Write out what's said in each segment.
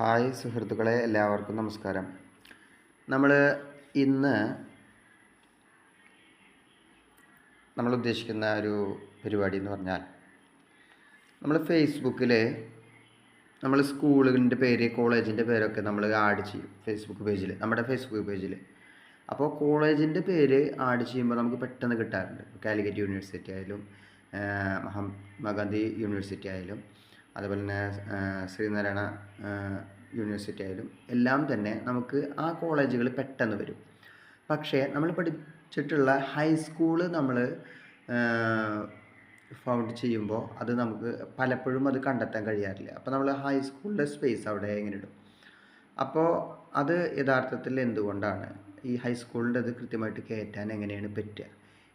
Hi സുഹൃത്തുക്കളെ എല്ലാവർക്കും നമസ്കാരം. നമ്മൾ ഇന്ന് നമ്മൾ ഉദ്ദേശിക്കുന്ന ഒരു പരിപാടി എന്ന് പറഞ്ഞാൽ നമ്മൾ ഫേസ്ബുക്കിൽ നമ്മൾ സ്കൂളിന്റെ പേര് കോളേജിന്റെ പേരൊക്കെ നമ്മൾ ആഡ് ചെയ്യും ഫേസ്ബുക്ക് പേജിൽ നമ്മുടെ ഫേസ്ബുക്ക് പേജിൽ അപ്പോൾ കോളേജിന്റെ പേര് ആഡ് ചെയ്യുമ്പോൾ നമുക്ക് പെട്ടെന്ന് കിട്ടാറുണ്ട്. കാലിക്കറ്റ് യൂണിവേഴ്സിറ്റി ആയാലും മഹാത്മാഗാന്ധി യൂണിവേഴ്സിറ്റി ആയാലും അതുപോലെ തന്നെ ശ്രീനാരായണ യൂണിവേഴ്സിറ്റി ആയാലും എല്ലാം തന്നെ നമുക്ക് ആ കോളേജുകൾ പെട്ടെന്ന് വരും. പക്ഷേ നമ്മൾ പഠിച്ചിട്ടുള്ള ഹൈസ്കൂൾ നമ്മൾ ഫൗണ്ട് ചെയ്യുമ്പോൾ അത് നമുക്ക് പലപ്പോഴും അത് കണ്ടെത്താൻ കഴിയാറില്ല. അപ്പോൾ നമ്മൾ ഹൈസ്കൂളിന്റെ സ്പേസ് അവിടെ എങ്ങനെ ഇടും? അപ്പോൾ അത് യഥാർത്ഥത്തിൽ എന്തുകൊണ്ടാണ്? ഈ ഹൈസ്കൂളിന്റെ അത് കൃത്യമായിട്ട് കയറ്റാൻ എങ്ങനെയാണ് പറ്റുക?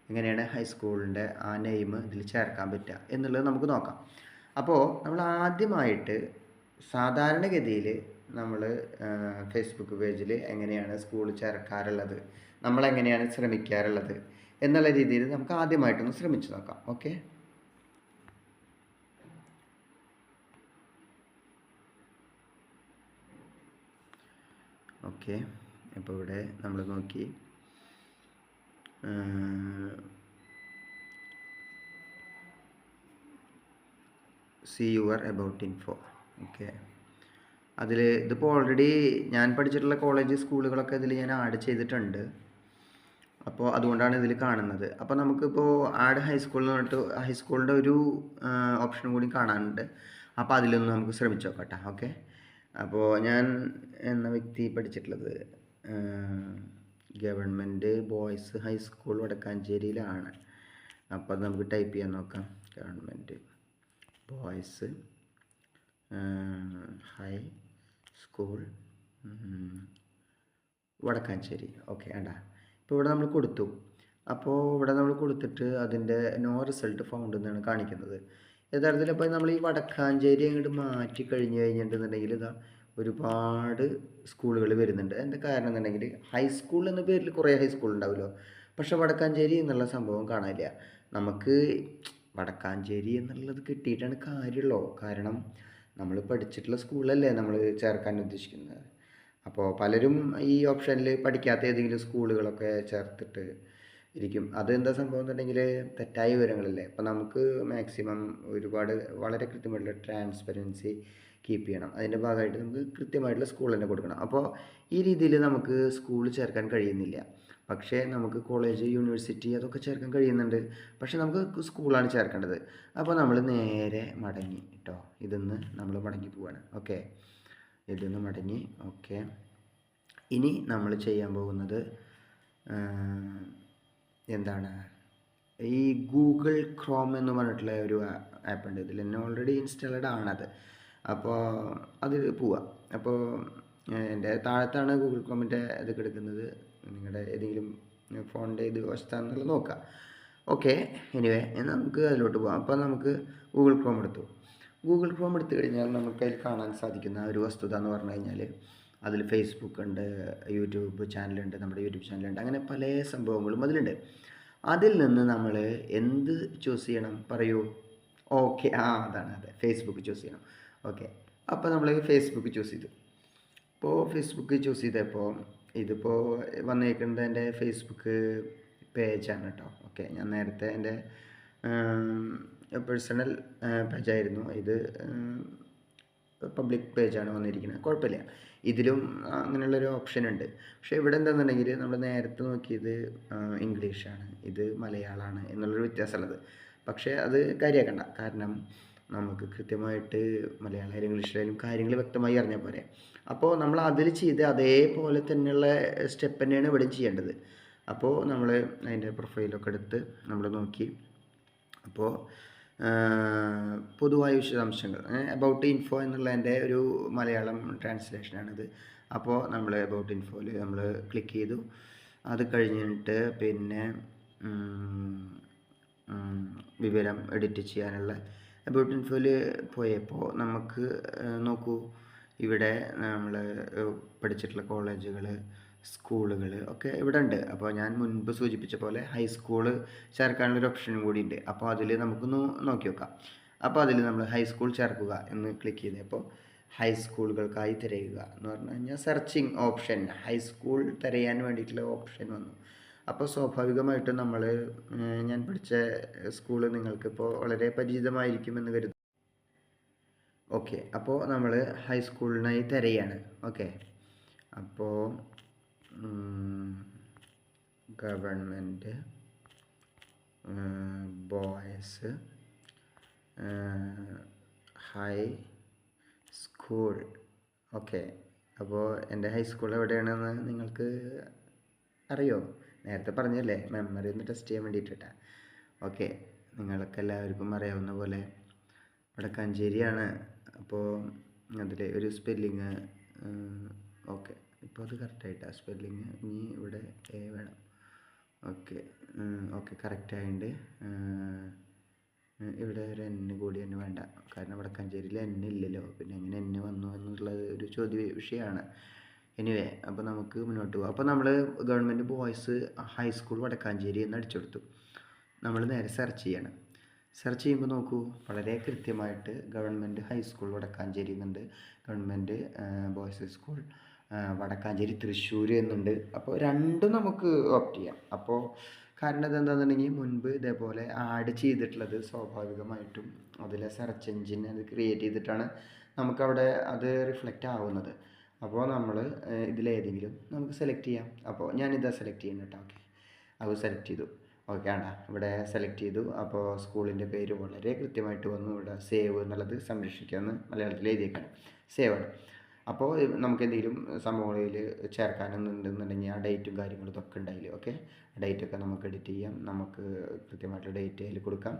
എങ്ങനെയാണ് ഹൈസ്കൂളിന്റെ ആ നെയിം ഇതിൽ ചേർക്കാൻ പറ്റുക? എന്നുള്ളത് നമുക്ക് നോക്കാം. അപ്പോൾ നമ്മൾ ആദ്യമായിട്ട് സാധാരണഗതിയിൽ നമ്മൾ ഫേസ്ബുക്ക് പേജിൽ എങ്ങനെയാണ് സ്കൂൾ ചേർക്കാറുള്ളത് നമ്മളെങ്ങനെയാണ് ശ്രമിക്കാറുള്ളത് എന്നുള്ള രീതിയിൽ നമുക്ക് ആദ്യമായിട്ടൊന്ന് ശ്രമിച്ചു നോക്കാം. ഓക്കെ ഓക്കെ അപ്പോൾ ഇവിടെ നമ്മൾ നോക്കി. See your about info okay അതിൽ ഇതിപ്പോൾ ഓൾറെഡി ഞാൻ പഠിച്ചിട്ടുള്ള കോളേജ് സ്കൂളുകളൊക്കെ ഇതിൽ ഞാൻ ആഡ് ചെയ്തിട്ടുണ്ട്. അപ്പോൾ അതുകൊണ്ടാണ് ഇതിൽ കാണുന്നത്. അപ്പോൾ നമുക്കിപ്പോൾ ആഡ് എന്ന് പറഞ്ഞിട്ട് ഹൈസ്കൂളിന്റെ ഒരു ഓപ്ഷൻ കൂടി കാണാനുണ്ട്. അപ്പോൾ അതിലൊന്ന് നമുക്ക് ശ്രമിച്ചു നോക്കട്ടെ. ഓക്കെ അപ്പോൾ ഞാൻ എന്ന വ്യക്തി പഠിച്ചിട്ടുള്ളത് ഗവൺമെന്റ് ബോയ്സ് ഹൈസ്കൂൾ വടക്കാഞ്ചേരിയിലാണ്. അപ്പോൾ അത് നമുക്ക് ടൈപ്പ് ചെയ്യാൻ നോക്കാം. Government boys high school Vadakkancherry. Okay വേണ്ട ഇപ്പോൾ ഇവിടെ നമ്മൾ കൊടുത്തു. അപ്പോൾ ഇവിടെ നമ്മൾ കൊടുത്തിട്ട് അതിന്റെ നോ റിസൾട്ട് ഫൗണ്ട് എന്നാണ് കാണിക്കുന്നത്. യഥാർത്ഥത്തിൽ അപ്പോൾ നമ്മൾ ഈ വടക്കാഞ്ചേരി അങ്ങോട്ട് മാറ്റി കഴിഞ്ഞ് കഴിഞ്ഞിട്ടുണ്ടെങ്കിൽ ഇതാ ഒരുപാട് സ്കൂളുകൾ വരുന്നുണ്ട്. എന്താ കാരണം എന്നുണ്ടെങ്കിൽ ഹൈസ്കൂൾ എന്ന പേരിൽ കുറേ ഹൈസ്കൂൾ ഉണ്ടാവുമല്ലോ. പക്ഷേ വടക്കാഞ്ചേരി എന്നുള്ള സംഭവം കാണാനില്ല. നമുക്ക് വടക്കാഞ്ചേരി എന്നുള്ളത് കിട്ടിയിട്ടാണ് കാര്യമുള്ളൂ കാരണം നമ്മൾ പഠിച്ചിട്ടുള്ള സ്കൂളല്ലേ നമ്മൾ ചേർക്കാൻ ഉദ്ദേശിക്കുന്നത്. അപ്പോൾ പലരും ഈ ഓപ്ഷനിൽ പഠിക്കാത്ത ഏതെങ്കിലും സ്കൂളുകളൊക്കെ ചേർത്തിട്ട് ഇരിക്കും. അതെന്താ സംഭവം എന്നുണ്ടെങ്കിൽ തെറ്റായ വിവരങ്ങളല്ലേ. അപ്പോൾ നമുക്ക് മാക്സിമം ഒരുപാട് വളരെ കൃത്യമായിട്ടുള്ള ട്രാൻസ്പെറൻസി കീപ്പ് ചെയ്യണം. അതിന്റെ ഭാഗമായിട്ട് നമുക്ക് കൃത്യമായിട്ടുള്ള സ്കൂൾ തന്നെ കൊടുക്കണം. അപ്പോൾ ഈ രീതിയിൽ നമുക്ക് സ്കൂൾ ചേർക്കാൻ കഴിയുന്നില്ല. പക്ഷേ നമുക്ക് കോളേജ് യൂണിവേഴ്സിറ്റി അതൊക്കെ ചേർക്കാൻ കഴിയുന്നുണ്ട്. പക്ഷേ നമുക്ക് സ്കൂളാണ് ചേർക്കേണ്ടത്. അപ്പോൾ നമ്മൾ നേരെ മടങ്ങി കേട്ടോ ഇതിന്ന് നമ്മൾ മടങ്ങി പോവാണ്. ഓക്കെ. ഇതിന്ന് മടങ്ങി. ഓക്കെ. ഇനി നമ്മൾ ചെയ്യാൻ പോകുന്നത് എന്താണ്? ഈ ഗൂഗിൾ ക്രോം എന്ന് പറഞ്ഞിട്ടുള്ള ഒരു ആപ്പ് ഉണ്ട്. ഇതിൽ തന്നെ ഓൾറെഡി ഇൻസ്റ്റാൾഡ് ആണത്. അപ്പോൾ അതിൽ പോവാം. അപ്പോൾ എന്റെ താഴത്താണ് ഗൂഗിൾ ക്രോമിന്റെ ഇത് കിടക്കുന്നത്. നിങ്ങളുടെ ഏതെങ്കിലും ഫോണിന്റെ ഇത് വശത്താണെന്നുള്ളത് നോക്കാം. ഓക്കെ എനിവേ നമുക്ക് അതിലോട്ട് പോകാം. അപ്പോൾ നമുക്ക് ഗൂഗിൾ ക്രോം എടുത്തു. ഗൂഗിൾ ക്രോം എടുത്തു കഴിഞ്ഞാൽ നമുക്ക് അതിൽ കാണാൻ സാധിക്കുന്ന ഒരു വസ്തുത എന്ന് പറഞ്ഞു കഴിഞ്ഞാൽ അതിൽ ഫേസ്ബുക്ക് ഉണ്ട് യൂട്യൂബ് ചാനലുണ്ട് നമ്മുടെ യൂട്യൂബ് ചാനലുണ്ട് അങ്ങനെ പല സംഭവങ്ങളും അതിലുണ്ട്. അതിൽ നിന്ന് നമ്മൾ എന്ത് ചൂസ് ചെയ്യണം? പറയൂ. ഓക്കെ ആ അതാണ് അതെ. ഫേസ്ബുക്ക് ചൂസ് ചെയ്യണം. ഓക്കെ അപ്പോൾ നമ്മൾ ഫേസ്ബുക്ക് ചൂസ് ചെയ്തു. അപ്പോൾ ഫേസ്ബുക്ക് ചൂസ് ചെയ്തപ്പോൾ ഇതിപ്പോൾ വന്നേക്കുന്നത് എന്റെ ഫേസ്ബുക്ക് പേജാണ് കേട്ടോ ഓക്കെ ഞാൻ നേരത്തെ എന്റെ പേഴ്സണൽ പേജായിരുന്നു ഇത് പബ്ലിക് പേജാണ് വന്നിരിക്കുന്നത്. കുഴപ്പമില്ല. ഇതിലും അങ്ങനെയുള്ളൊരു ഓപ്ഷൻ ഉണ്ട്. പക്ഷേ ഇവിടെ എന്താണെന്നുണ്ടെങ്കിൽ നമ്മൾ നേരത്തെ നോക്കിയത് ഇംഗ്ലീഷാണ് ഇത് മലയാളമാണ് എന്നുള്ളൊരു വ്യത്യാസമുള്ളത്. പക്ഷേ അത് കാര്യമാക്കണ്ട. കാരണം നമുക്ക് കൃത്യമായിട്ട് മലയാളമായാലും ഇംഗ്ലീഷിലായാലും കാര്യങ്ങൾ വ്യക്തമായി അറിഞ്ഞാൽ പോരെ. അപ്പോൾ നമ്മൾ അതിൽ ചെയ്ത് അതേപോലെ തന്നെയുള്ള സ്റ്റെപ്പ് തന്നെയാണ് ഇവിടെ ചെയ്യേണ്ടത്. അപ്പോൾ നമ്മൾ അതിന്റെ പ്രൊഫൈലൊക്കെ എടുത്ത് നമ്മൾ നോക്കി. അപ്പോൾ പൊതുവായ വിശദാംശങ്ങൾ അബൌട്ട് ഇൻഫോ എന്നുള്ളതിന്റെ ഒരു മലയാളം ട്രാൻസ്ലേഷനാണിത് അപ്പോൾ നമ്മൾ അബൌട്ട് ഇൻഫോയിൽ നമ്മൾ ക്ലിക്ക് ചെയ്തു. അത് കഴിഞ്ഞിട്ട് പിന്നെ വിവരം എഡിറ്റ് ചെയ്യാനുള്ള അബൌട്ട് ഇൻഫോയിൽ പോയപ്പോൾ നമുക്ക് നോക്കൂ. ഇവിടെ നമ്മൾ പഠിച്ചിട്ടുള്ള കോളേജുകൾ സ്കൂളുകൾ ഒക്കെ ഇവിടെ ഉണ്ട് അപ്പോൾ ഞാൻ മുൻപ് സൂചിപ്പിച്ച പോലെ ഹൈസ്കൂൾ ചേർക്കാനുള്ളൊരു ഓപ്ഷനും കൂടി ഉണ്ട് അപ്പോൾ അതിൽ നമുക്കൊന്ന് നോക്കി നോക്കാം അപ്പോൾ അതിൽ നമ്മൾ ഹൈസ്കൂൾ ചേർക്കുക എന്ന് ക്ലിക്ക് ചെയ്തപ്പോൾ ഹൈസ്കൂളുകൾക്കായി തിരയുക എന്ന് പറഞ്ഞു കഴിഞ്ഞാൽ സെർച്ചിങ് ഓപ്ഷൻ ഹൈസ്കൂൾ തിരയാൻ വേണ്ടിയിട്ടുള്ള ഓപ്ഷൻ വന്നു. അപ്പോൾ സ്വാഭാവികമായിട്ടും നമ്മൾ ഞാൻ പഠിച്ച സ്കൂൾ നിങ്ങൾക്കിപ്പോൾ വളരെ പരിചിതമായിരിക്കുമെന്ന് കരുതുന്നു. ഓക്കെ അപ്പോൾ നമ്മൾ ഹൈസ്കൂളിനായി തിരയാണ്. ഓക്കെ അപ്പോൾ government boys high school. Okay അപ്പോൾ എന്റെ ഹൈസ്കൂൾ എവിടെയാണെന്ന് നിങ്ങൾക്ക് അറിയോ? നേരത്തെ പറഞ്ഞല്ലേ മെമ്മറി ഒന്ന് ടെസ്റ്റ് ചെയ്യാൻ വേണ്ടിയിട്ടാണ് ഓക്കെ നിങ്ങൾക്ക് എല്ലാവർക്കും അറിയാവുന്ന പോലെ വടക്കാഞ്ചേരിയാണ് അപ്പോൾ അതിൽ ഒരു സ്പെല്ലിങ് ഓക്കെ ഇപ്പോൾ അത് കറക്റ്റായിട്ടാണ് സ്പെല്ലിങ് ഇനി ഇവിടെ എ വേണം. ഓക്കെ ഓക്കെ കറക്റ്റായിട്ട് ഇവിടെ ഒരു എൻ കൂടി തന്നെ വേണ്ട. കാരണം വടക്കാഞ്ചേരിയിൽ എൻ ഇല്ലല്ലോ. പിന്നെ എങ്ങനെ എൻ വന്നു എന്നുള്ളത് ഒരു ചോദ്യ വിഷയമാണ്. എനിവേ അപ്പോൾ നമുക്ക് മുന്നോട്ട് പോകാം അപ്പോൾ നമ്മൾ ഗവൺമെന്റ് ബോയ്സ് ഹൈസ്കൂൾ വടക്കാഞ്ചേരി എന്ന് അടിച്ചെടുത്തു. നമ്മൾ നേരെ സെർച്ച് ചെയ്യണം. സെർച്ച് ചെയ്യുമ്പോൾ നോക്കൂ വളരെ കൃത്യമായിട്ട് ഗവൺമെന്റ് ഹൈസ്കൂൾ വടക്കാഞ്ചേരി എന്നുണ്ട്. Government boys high school Vadakkancherry Thrissur എന്നുണ്ട്. അപ്പോൾ രണ്ടും നമുക്ക് ഓപ്റ്റ് ചെയ്യാം. അപ്പോൾ കാരണം ഇതെന്താണെന്നുണ്ടെങ്കിൽ മുൻപ് ഇതേപോലെ ആഡ് ചെയ്തിട്ടുള്ളത് സ്വാഭാവികമായിട്ടും അതിലെ സെർച്ച് എഞ്ചിൻ അത് ക്രിയേറ്റ് ചെയ്തിട്ടാണ് നമുക്കവിടെ അത് റിഫ്ലക്റ്റ് ആവുന്നത്. അപ്പോൾ നമ്മൾ ഇതിലേതെങ്കിലും നമുക്ക് സെലക്ട് ചെയ്യാം. അപ്പോൾ ഞാനിതാ സെലക്ട് ചെയ്യുന്നു കേട്ടോ ഓക്കെ അത് സെലക്ട് ചെയ്തു. ഓക്കെ ആണോ ഇവിടെ സെലക്ട് ചെയ്തു. അപ്പോൾ സ്കൂളിന്റെ പേര് വളരെ കൃത്യമായിട്ട് വന്നു. ഇവിടെ സേവ് എന്നുള്ളത് സംരക്ഷിക്കാമെന്ന് മലയാളത്തിൽ എഴുതിയേക്കാണ്. സേവ് ആണ്. അപ്പോൾ നമുക്ക് എന്തെങ്കിലും സംഭവങ്ങളിൽ ചേർക്കാനെന്നുണ്ടെന്നുണ്ടെങ്കിൽ ആ ഡേറ്റും കാര്യങ്ങളും ഇതൊക്കെ ഉണ്ടായില്ലേ? ഓക്കെ ഡേറ്റൊക്കെ നമുക്ക് എഡിറ്റ് ചെയ്യാം. നമുക്ക് കൃത്യമായിട്ടുള്ള ഡേറ്റ് അതിൽ കൊടുക്കാം.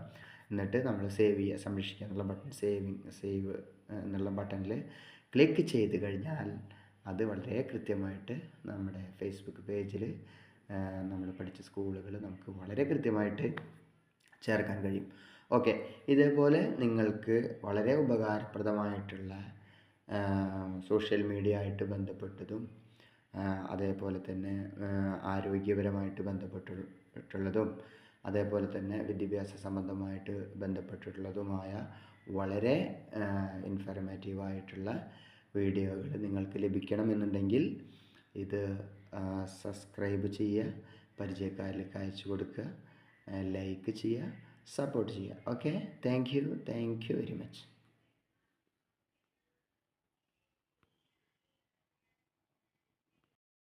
എന്നിട്ട് നമ്മൾ സേവ് ചെയ്യുക സംരക്ഷിക്കുക എന്നുള്ള ബട്ടൺ സേവിങ് സേവ് എന്നുള്ള ബട്ടണിൽ ക്ലിക്ക് ചെയ്ത് കഴിഞ്ഞാൽ അത് വളരെ കൃത്യമായിട്ട് നമ്മുടെ ഫേസ്ബുക്ക് പേജിൽ നമ്മൾ പഠിച്ച സ്കൂളുകൾ നമുക്ക് വളരെ കൃത്യമായിട്ട് ചേർക്കാൻ കഴിയും. ഓക്കെ. ഇതേപോലെ നിങ്ങൾക്ക് വളരെ ഉപകാരപ്രദമായിട്ടുള്ള സോഷ്യൽ മീഡിയ ആയിട്ട് ബന്ധപ്പെട്ടതും അതേപോലെ തന്നെ ആരോഗ്യപരമായിട്ട് ബന്ധപ്പെട്ടിട്ടുള്ളതും അതേപോലെ തന്നെ വിദ്യാഭ്യാസ സംബന്ധമായിട്ട് ബന്ധപ്പെട്ടിട്ടുള്ളതുമായ വളരെ ഇൻഫർമേറ്റീവായിട്ടുള്ള വീഡിയോകൾ നിങ്ങൾക്ക് ലഭിക്കണമെന്നുണ്ടെങ്കിൽ ഇത് സബ്സ്ക്രൈബ് ചെയ്യുക പരിചയക്കാരിലേക്ക് അയച്ചു കൊടുക്കുക ലൈക്ക് ചെയ്യുക സപ്പോർട്ട് ചെയ്യുക. Okay thank you thank you very much